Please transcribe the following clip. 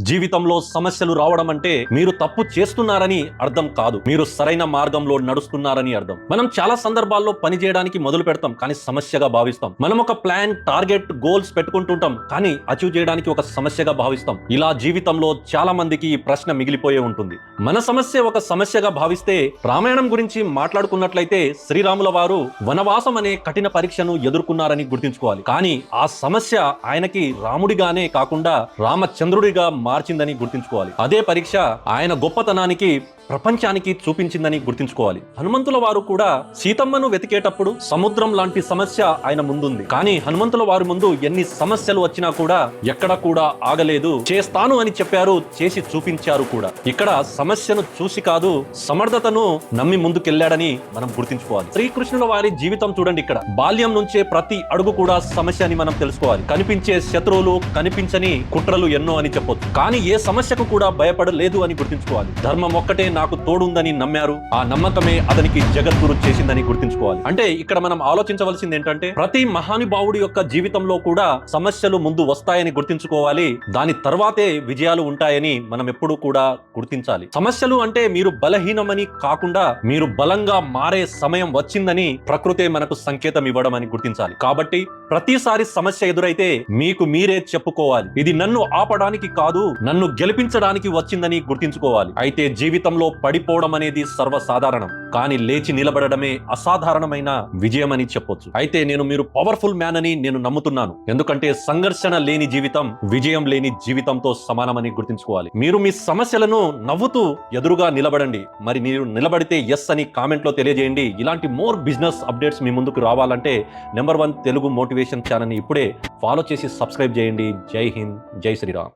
జీవితంలో సమస్యలు రావడం అంటే మీరు తప్పు చేస్తున్నారని అర్థం కాదు. మీరు సరైన మార్గంలో నడుస్తున్నారని అర్థం. మనం చాలా సందర్భాల్లో పని చేయడానికి మొదలు పెడతాం కానీ సమస్యగా భావిస్తాం. మనం ఒక ప్లాన్ టార్గెట్ గోల్స్ పెట్టుకుంటుంటాం కానీ అచీవ్ చేయడానికి ఒక సమస్యగా భావిస్తాం. ఇలా జీవితంలో చాలా మందికి ఈ ప్రశ్న మిగిలిపోయే ఉంటుంది. మన సమస్య ఒక సమస్యగా భావిస్తే రామాయణం గురించి మాట్లాడుకున్నట్లయితే శ్రీరాముల వారు వనవాసం అనే కఠిన పరీక్షను ఎదుర్కొన్నారని గుర్తుంచుకోవాలి. కానీ ఆ సమస్య ఆయనకి రాముడిగానే కాకుండా రామచంద్రుడిగా మార్చిందని గుర్తుంచుకోవాలి. అదే పరీక్ష ఆయన గొప్పతనానికి ప్రపంచానికి చూపించిందని గుర్తుంచుకోవాలి. హనుమంతుల వారు కూడా సీతమ్మను వెతికేటప్పుడు సముద్రం లాంటి సమస్య ఆయన ముందుంది. కానీ హనుమంతుల వారి ముందు ఎన్ని సమస్యలు వచ్చినా కూడా ఎక్కడ కూడా ఆగలేదు. చేస్తాను అని చెప్పారు చేసి చూపించారు కూడా. ఇక్కడ సమస్యను చూసి కాదు సమర్థతను నమ్మి ముందుకెళ్ళాడని మనం గుర్తుంచుకోవాలి. శ్రీకృష్ణుల వారి జీవితం చూడండి ఇక్కడ. బాల్యం నుంచే ప్రతి అడుగు కూడా సమస్య అని మనం తెలుసుకోవాలి. కనిపించే శత్రువులు కనిపించని కుట్రలు ఎన్నో అని చెప్పొచ్చు. కానీ ఏ సమస్యకు కూడా భయపడలేదు అని గుర్తుంచుకోవాలి. ధర్మం ఒక్కటే నాకు తోడుందని నమ్మారు. ఆ నమ్మకమే అతనికి జగద్గురు చేసిందని గుర్తుంచుకోవాలి. అంటే ఇక్కడ మనం ఆలోచించవలసింది ఏంటంటే ప్రతి మహానుభావుడి యొక్క జీవితంలో కూడా సమస్యలు ముందు వస్తాయని గుర్తుంచుకోవాలి. దాని తర్వాతే విజయాలు ఉంటాయని మనం ఎప్పుడూ కూడా గుర్తించాలి. సమస్యలు అంటే మీరు బలహీనమని కాకుండా మీరు బలంగా మారే సమయం వచ్చిందని ప్రకృతే మనకు సంకేతం ఇవ్వడం అని గుర్తించాలి. కాబట్టి ప్రతిసారి సమస్య ఎదురైతే మీకు మీరే చెప్పుకోవాలి. ఇది నన్ను ఆపడానికి కాదు నన్ను గెలిపించడానికి వచ్చిందని గుర్తించుకోవాలి. అయితే జీవితంలో పడిపోవడం అనేది సర్వసాధారణం. కానీ లేచి నిలబడడమే అసాధారణమైన విజయం అని చెప్పొచ్చు. అయితే నేను మీరు పవర్ఫుల్ మ్యాన్ అని నేను నమ్ముతున్నాను. ఎందుకంటే సంఘర్షణ లేని జీవితం విజయం లేని జీవితంతో సమానమని గుర్తుంచుకోవాలి. మీరు మీ సమస్యలను నవ్వుతూ ఎదురుగా నిలబడండి. మరి మీరు నిలబడితే ఎస్ అని కామెంట్లో తెలియజేయండి. ఇలాంటి మోర్ బిజినెస్ అప్డేట్స్ మీ ముందుకు రావాలంటే నెంబర్ వన్ తెలుగు మోటివేషన్ ఛానల్ని ఇప్పుడే ఫాలో చేసి సబ్స్క్రైబ్ చేయండి. జై హింద్ జై శ్రీరామ్.